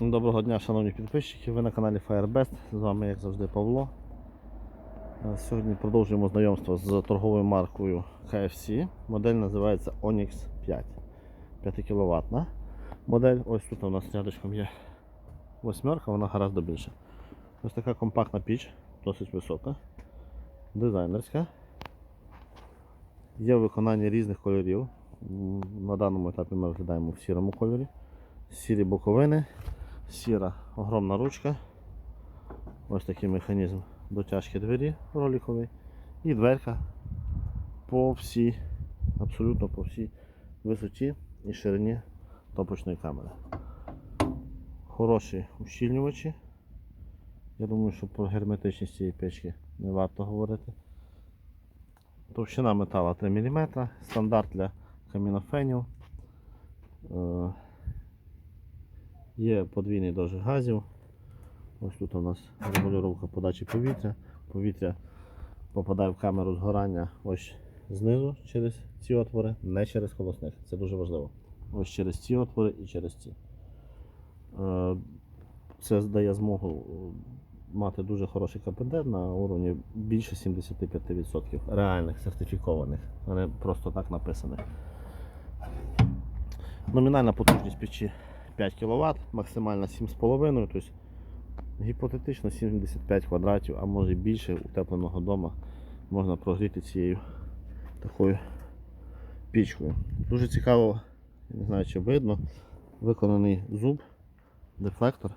Доброго дня, шановні підписчики. Ви на каналі Firebest. З вами, як завжди, Павло. Е, Сьогодні продовжуємо знайомство з торговою маркою KFC. Модель називається Onyx 5. 5 кВт. Модель. Ось тут у нас рядочком є восьмерка, вона гораздо більша. Ось така компактна піч, досить висока, дизайнерська. Є в виконанні різних кольорів. На даному етапі ми розглядаємо в сірому кольорі. Сірі боковини, сіра огромна ручка. Ось такий механізм дотяжки двері роликовий. І дверка по всій, абсолютно по всій висоті і ширині топочної камери. Хороші ущільнювачі. Я думаю, що про герметичність цієї печки не варто говорити. Товщина металу 3 мм, стандарт для камінофенів. Є подвійний дожиг газів. Ось тут у нас регулювання подачі повітря. Повітря попадає в камеру згорання ось знизу через ці отвори, не через колосник. Це дуже важливо. Ось через ці отвори і через ці. Е, Це дає змогу е, мати дуже хороший КПД на уровні більше 75% реальних сертифікованих, а не просто так написаних. Номінальна потужність печі 5 кВт, максимальна 7,5, тобто гіпотетично 75 квадратів, а може більше утепленого дому можна прогріти цією такою пічкою. Дуже цікаво, не знаю чи видно, виконаний зуб, дефлектор.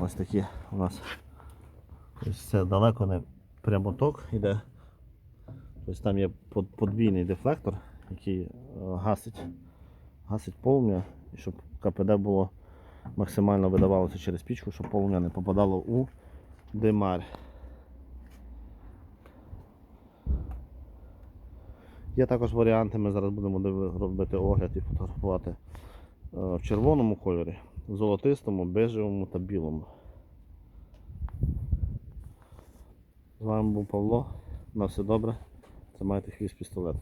Ось такі у нас ось це далеко не прямоток іде. Тобто там є под- подвійний дефлектор, який е, гасить гасить полум'я, і щоб КПД було максимально видавалося через пічку, щоб полум'я не попадало у димар. Є також варіанти, ми зараз будемо робити огляд і фотографувати е, в червоному кольорі, золотистому, бежевому та білому. З вами був Павло. На все добре. Тримайте хвіст пістолет.